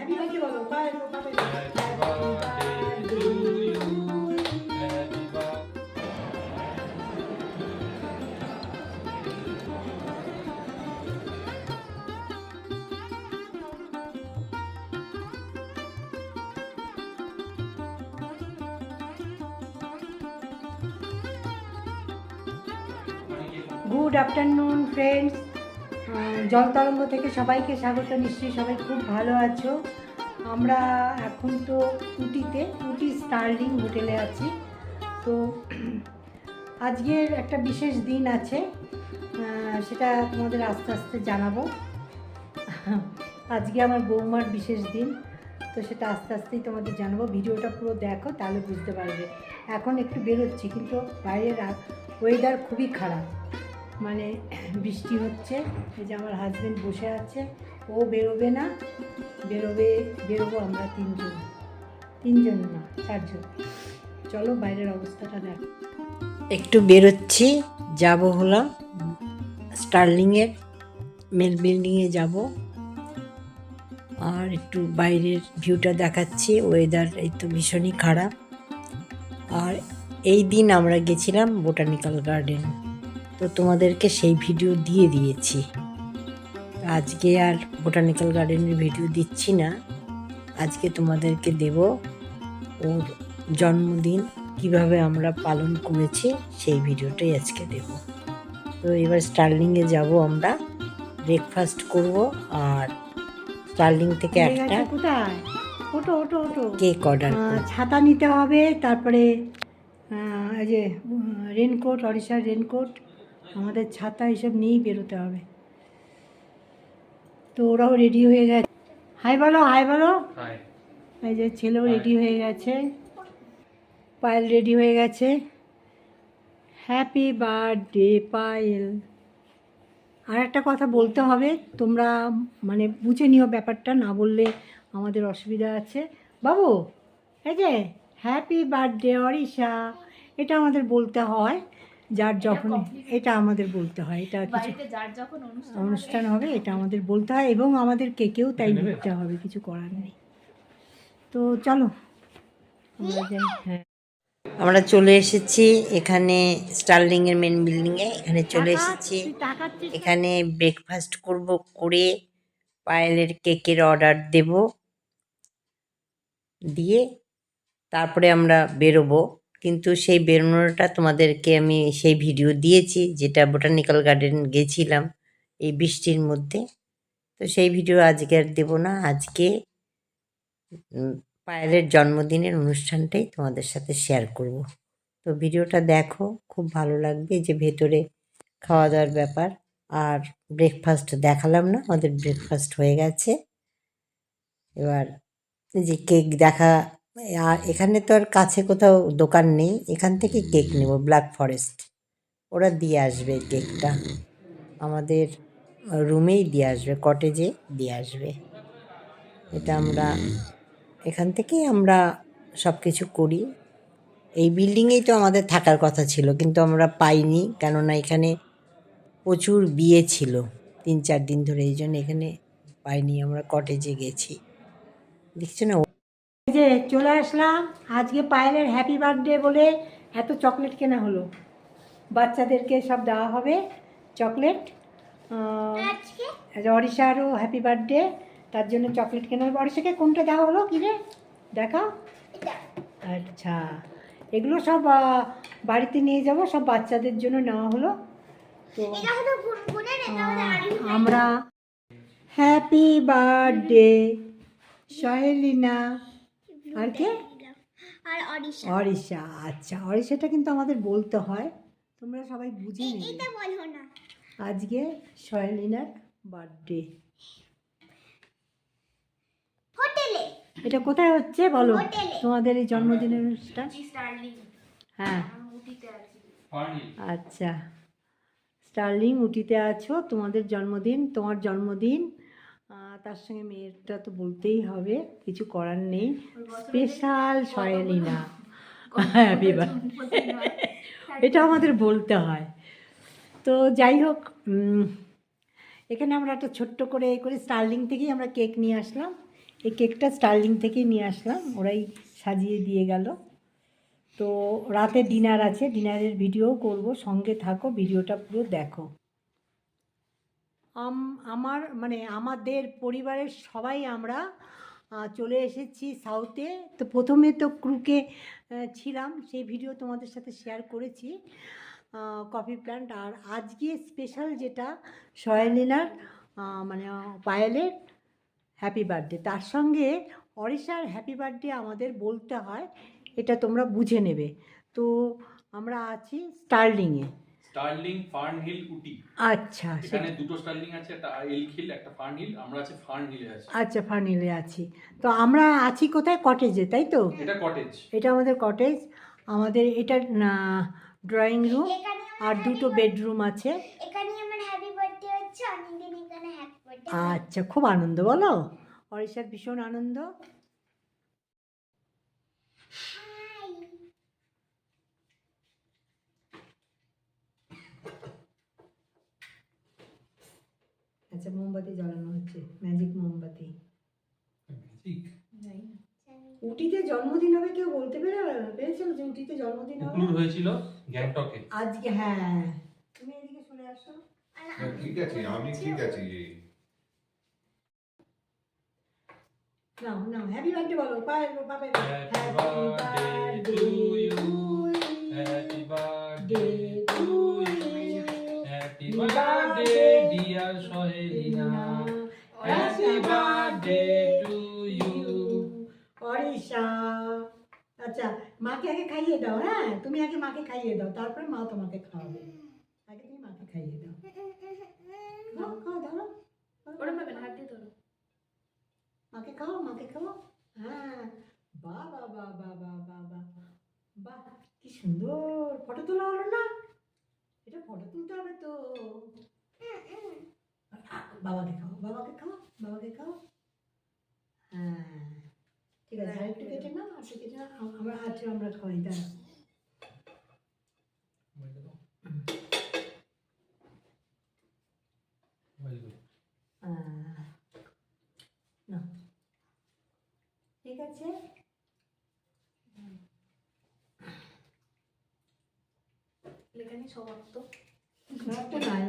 Happy birthday বলো bye bye Happy birthday to you. Happy birthday. Good afternoon friends জলতরঙ্গ থেকে সবাইকে স্বাগত। নিশ্চয়ই সবাই খুব ভালো আছো। আমরা এখন তো উটিতে উটি স্টার্লিং হোটেলে আছি। তো আজকের একটা বিশেষ দিন আছে। সেটা তোমাদের আস্তে আস্তে জানাব। আজকে আমার বৌমার বিশেষ দিন। তো সেটা আস্তে আস্তেই তোমাদের জানাব। ভিডিওটা পুরো দেখো, তাহলে বুঝতে পারবে। এখন একটু বেরোচ্ছি, কিন্তু বাইরের ওয়েদার খুবই খারাপ। মানে বৃষ্টি হচ্ছে, এই যে আমার হাজব্যান্ড বসে আছে, ও বেরোবে না, বেরোবে, বেরোবো আমরা তিনজন। তিনজন না, চারজন। চলো বাইরের অবস্থাটা দেখ। একটু বেরোচ্ছি, যাব হলো স্টার্লিংয়ের মেল বিল্ডিংয়ে যাব। আর একটু বাইরের ভিউটা দেখাচ্ছি ওয়েদার এই তো ভীষণই খারাপ। আর এই দিন আমরা গেছিলাম বোটানিক্যাল গার্ডেন তো তোমাদেরকে সেই ভিডিও দিয়ে দিয়েছি। আজকে আর বোটানিক্যাল গার্ডেনের ভিডিও দিচ্ছি না। আজকে তোমাদেরকে দেব ওর জন্মদিন কীভাবে আমরা পালন করেছি সেই ভিডিওটাই আজকে দেব। তো এবার স্টার্লিংয়ে যাব আমরা ব্রেকফাস্ট করব আর স্টার্লিং থেকে একটা ওটো ওটো ওটো কেক অর্ডার ছাতা নিতে হবে তারপরে এই যে রেনকোট অরিশার রেনকোট আমাদের ছাতা এসব নিয়েই বেরোতে হবে। তো ওরাও রেডি হয়ে গেছে। হাই বলো হাই বলো। এই যে ছেলেও রেডি হয়ে গেছে। পায়েল রেডি হয়ে গেছে। Happy birthday Payel. আর একটা কথা বলতে হবে তোমরা মানে বুঝে নিও ব্যাপারটা না বললে আমাদের অসুবিধা আছে। বাবু এই যে হ্যাপি বার্থডে অরিশা। এটা আমাদের বলতে হয়। যার যখন এটা আমাদের বলতে হয় এটা কিছু অনুষ্ঠান হবে এটা আমাদের বলতে হয় এবং আমাদের কেকেও তাই বলতে হবে কিছু করার নেই। তো চলো আমরা যাই। হ্যাঁ। আমরা চলে এসেছি এখানে স্টার্লিং এর মেন বিল্ডিং এ এখানে চলে এসেছি। এখানে ব্রেকফাস্ট করব করে পায়েলের কেকের অর্ডার দেব। দিয়ে তারপরে আমরা বেরোবো। কিন্তু সেই বেরোনোটা তোমাদেরকে আমি সেই ভিডিও দিয়েছি, যেটা বোটানিক্যাল গার্ডেন গেছিলাম এই বৃষ্টির মধ্যে। তো সেই ভিডিও আজকে আর দেবো না, আজকে পায়েলের জন্মদিনের অনুষ্ঠানটাই তোমাদের সাথে শেয়ার করব। তো ভিডিওটা দেখো, খুব ভালো লাগবে যে ভেতরে খাওয়া দাওয়ার ব্যাপার। আর ব্রেকফাস্ট দেখালাম না আমাদের ব্রেকফাস্ট হয়ে গেছে। এবার যে কেক দেখা আর এখানে তো আর কাছে কোথাও দোকান নেই। এখান থেকে কেক নেব ব্ল্যাক ফরেস্ট ওরা দিয়ে আসবে কেকটা। আমাদের রুমেই দিয়ে আসবে, কটেজে দিয়ে আসবে। এটা আমরা, এখান থেকেই আমরা সব কিছু করি। এই বিল্ডিংয়েই তো আমাদের থাকার কথা ছিল, কিন্তু আমরা পাইনি, কেননা এখানে প্রচুর বিয়ে ছিল। তিন চার দিন ধরে, এই জন্য এখানে পাইনি, আমরা কটেজে গেছি। দেখছ না এই যে চলে আসলাম। আজকে পায়েলের হ্যাপি বার্থডে বলে এত চকলেট কেনা হলো। বাচ্চাদেরকে সব দেওয়া হবে চকলেট অরিশারও হ্যাপি বার্থডে তার জন্য চকলেট কেনা হবে অরিশাকে কোনটা দেওয়া হলো কি রে? দেখাও। আচ্ছা। এগুলো সব বাড়িতে নিয়ে যাব। সব বাচ্চাদের জন্য নেওয়া হলো। তো আমরা হ্যাপি বার্থডে সহেলিনা আর কে? আর অডিশন অরিশা আচ্ছা। অরিশাটা কিন্তু আমাদের বলতে হয়। তোমরা সবাই বুঝে নেবে। এটা বলো না। আজকে সহেলিনার বার্থডে। হোটেলে। এটা কোথায় হচ্ছে বলো? তোমাদের এই জন্মদিনের অনুষ্ঠান? হ্যাঁ. আচ্ছা। স্টার্লিং উটিতে আছো। তোমাদের জন্মদিন তোমার জন্মদিন। তার সঙ্গে মেয়েরটা তো বলতেই হবে কিছু করার নেই। স্পেশাল সহেলিনা হ্যাপি এটা আমাদের বলতে হয়। তো যাই হোক এখানে আমরা একটা ছোট্ট করে এ করে স্টার্লিং থেকেই আমরা কেক নিয়ে আসলাম। এই কেকটা স্টার্লিং থেকেই নিয়ে আসলাম। ওরাই সাজিয়ে দিয়ে গেল। তো রাতে ডিনার আছে। ডিনারের ভিডিও করব। সঙ্গে থাকো ভিডিওটা পুরো দেখো। আমার মানে আমাদের পরিবারের সবাই আমরা চলে এসেছি সাউথে। তো প্রথমে তো ক্রুকে ছিলাম, সেই ভিডিও তোমাদের সাথে শেয়ার করেছি কফি প্ল্যান্ট। আর আজকে স্পেশাল যেটা, সয়ালিনার মানে পায়েলের হ্যাপি বার্থডে। তার সঙ্গে অরিশার হ্যাপি বার্থডে আমাদের বলতে হয়, এটা তোমরা বুঝে নেবে। তো আমরা আছি স্টার্লিংয়ে। স্টার্লিং ফার্ন হিল উটি আচ্ছা এখানে সেটা- দুটো স্টার্লিং আছে একটা এল হিল একটা ফার্ন হিল আমরা আছে ফার্ন হিলে আছি। আচ্ছা ফার্নিলে আছি। তো আমরা আছি কোথায়? কটেজে তাই তো? এটা কটেজ এটা আমাদের কটেজ আমাদের এটা ড্রয়িং রুম আর দুটো বেডরুম আছে। এখানে আমার হ্যাপি বার্থডে হচ্ছে অনেকদিন এখানে হ্যাপি বার্থডে আচ্ছা খুব আনন্দ বলো। অরিশার ভীষণ আনন্দ। আচ্ছা মোমবাতি জ্বালানো হচ্ছে ম্যাজিক মোমবাতি। উটিতে জন্মদিন হবে কেউ বলতে পেরে পেরেছিল যে উটিতে জন্মদিন হবে? কুকুর হয়েছিল গ্যাংটকে। আজকে হ্যাঁ। তুমি এদিকে চলে আসো। ঠিক আছে আমি ঠিক আছি। নাও নাও হ্যাপি বার্থডে বলো পায়েল পাবে Happy birthday to you. Happy birthday to you happy birthday Arisha. আচ্ছা মাকে আগে খাইয়ে দাও হ্যাঁ? তুমি আগে মাকে খাইয়ে দাও তারপরে মা তোমাকে খাওয়াবে। আগে তুমি মাকে খাইয়ে দাও। খাও হাত দিয়ে ধরো। মাকে খাও মাকে খাও। হ্যাঁ। বাহ বাহ বাহ বাহ বাহ বাহ বাহ বাহ কি সুন্দর। ফটো তোলা হলো না? এটা ফটো তুলতে হবে তো। বাবাকে খাও বাবাকে খাও বাবাকে খাও। হ্যাঁ ঠিক আছে আরেকটু কেটে না আরেকটু কেটে না আমরা আজকে আমরা খাই দাঁড়া ঠিক আছে? লেখানি সমাপ্ত সমাপ্ত নাই।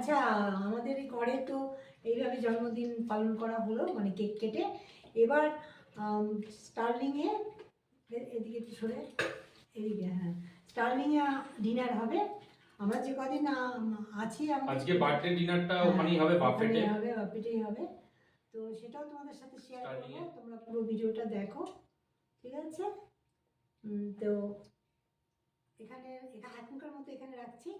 আচ্ছা আমাদের এই ঘরে তো এইভাবে জন্মদিন পালন করা হলো মানে কেক কেটে। এবার স্টার্লিংয়ে এদিকে একটু সরে। এদিকে হ্যাঁ। স্টার্লিংয়ে ডিনার হবে। আমরা যে কদিন আছি আজকে বার্থডে ডিনারটা ওখানেই হবে বাফেটে। হবে বাফেটেই হবে। তো সেটাও তোমাদের সাথে শেয়ার করব। তোমরা পুরো ভিডিওটা দেখো ঠিক আছে? তো এখানে এখা- এখনকার মতো এখানে রাখছি।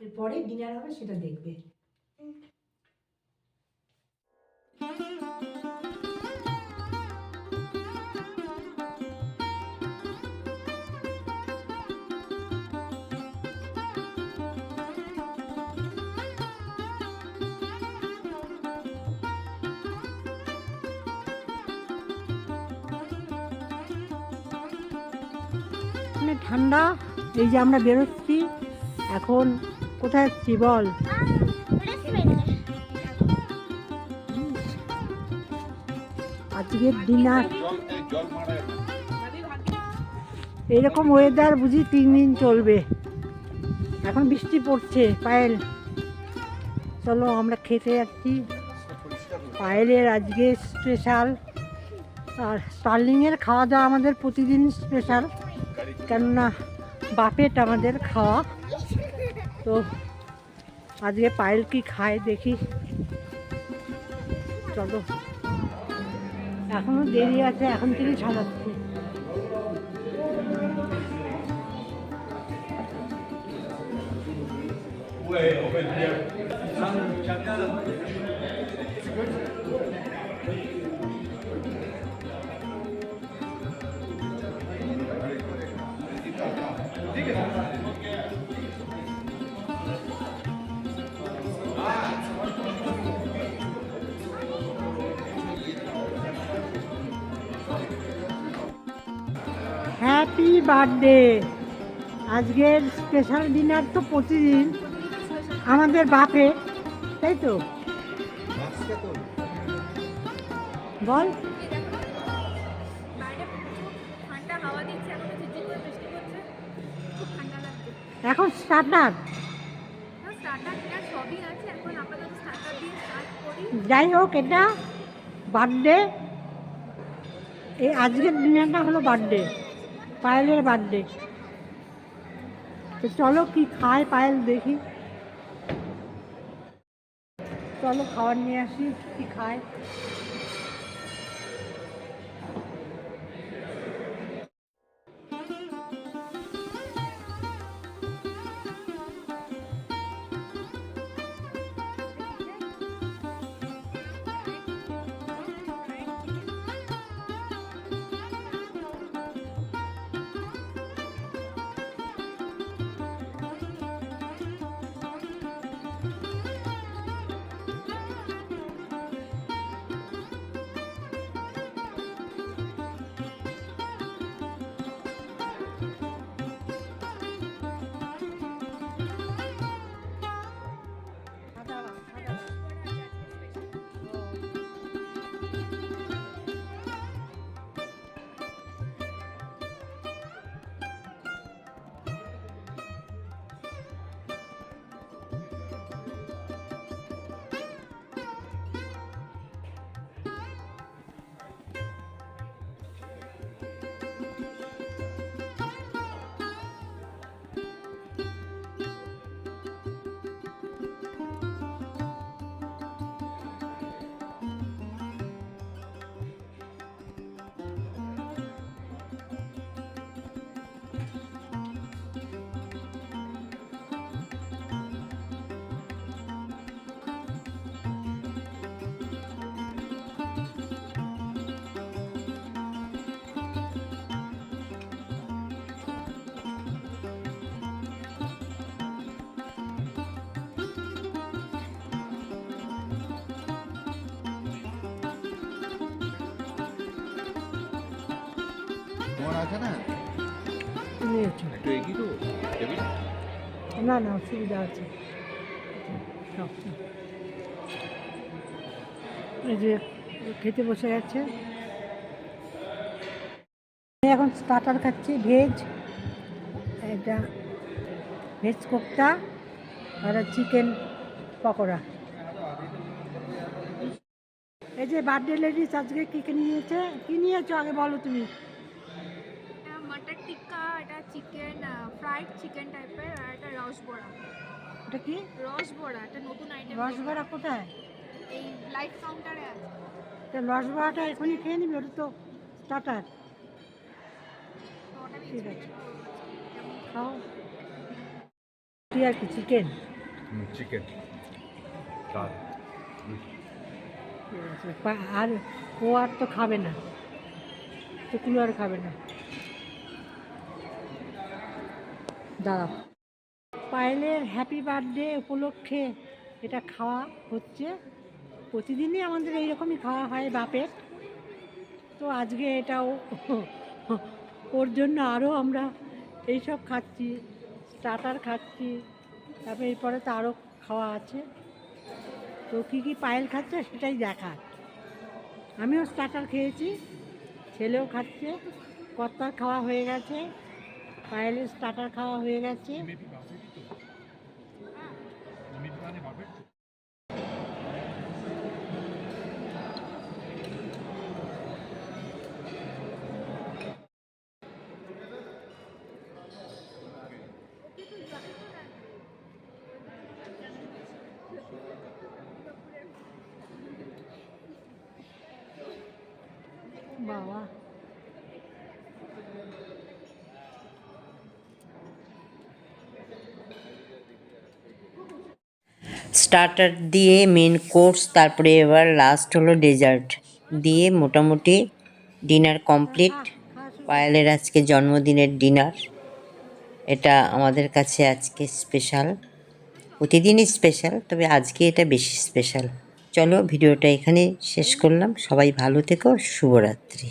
এরপরে ডিনার হবে সেটা দেখবে। মানে ঠান্ডা এই যে আমরা বেরোচ্ছি এখন কোথায় যাচ্ছি বল? আজকের ডিনার এইরকম ওয়েদার বুঝি তিন দিন চলবে। এখন বৃষ্টি পড়ছে, পায়েল। চলো, আমরা খেতে যাচ্ছি। পায়েলের আজকে স্পেশাল আর স্টার্লিংয়ের খাওয়া দাওয়া আমাদের প্রতিদিন স্পেশাল কেননা বাপেট আমাদের খাওয়া। তো আজকে পায়েল কি খায় দেখি। চলো। এখনও দেরি আছে এখন থেকে সাজাচ্ছে। হ্যাপি বার্থডে আজকের স্পেশাল ডিনার তো প্রতিদিন আমাদের বাপে, তাই তো? বল। এখন স্টার্টার যাই হোক, এটা বার্থডে এই আজকের দিনটা হলো বার্থডে পায়েলের বার্থডে তো চলো কি খায় পায়েল দেখি। চলো খাবার নিয়ে আসি কি খায়। তোমার আছে না? একটু এগিয়ে তো না না অসুবিধা আছে। এই যে খেতে বসে গেছে। আমি এখন স্টার্টার খাচ্ছি ভেজ এটা ভেজ কোপ্তা আর চিকেন পকোড়া। এই যে বার্থডে লেডিস আজকে কী কী নিয়েছে? কী নিয়েছো আগে বলো তুমি? ফ্রাইড চিকেন টাইপের আর এটা রস বড়া। এটা কি? রস বড়া এটা নতুন আইটেম রসবড়া কোথায়? এই লাইট কাউন্টারে আছে। তা রসবড়াটা এখনই খেয়ে নিবি ওটা তো স্টার্টার তো ঠিক আছে। খাও। তুই আর কি চিকেন চিকেন ঠিক আছে আর ও আর তো খাবে না। টুকুলো আর খাবে না। দাঁড়াও। পায়েলের হ্যাপি বার্থডে উপলক্ষে এটা খাওয়া হচ্ছে। প্রতিদিনই আমাদের এইরকমই খাওয়া হয় বাপের। তো আজকে এটাও ওর জন্য আরও আমরা এইসব খাচ্ছি স্টার্টার খাচ্ছি, তারপরে এরপরে তো আরও খাওয়া আছে। তো কী কী পায়েল খাচ্ছে সেটাই দেখা আমিও স্টার্টার খেয়েছি, ছেলেও খাচ্ছে, কর্তার খাওয়া হয়ে গেছে। পায়েলের স্টার্টার খাওয়া হয়ে গেছে বাবা স্টার্টার দিয়ে মেন কোর্স তারপরে এবার লাস্ট হলো ডেজার্ট দিয়ে মোটামুটি ডিনার কমপ্লিট পায়েলের আজকে জন্মদিনের ডিনার এটা আমাদের কাছে আজকে স্পেশাল প্রতিদিনই স্পেশাল তবে আজকে এটা বেশি স্পেশাল চলো ভিডিওটা এখানে শেষ করলাম। সবাই ভালো থেকো, শুভরাত্রি।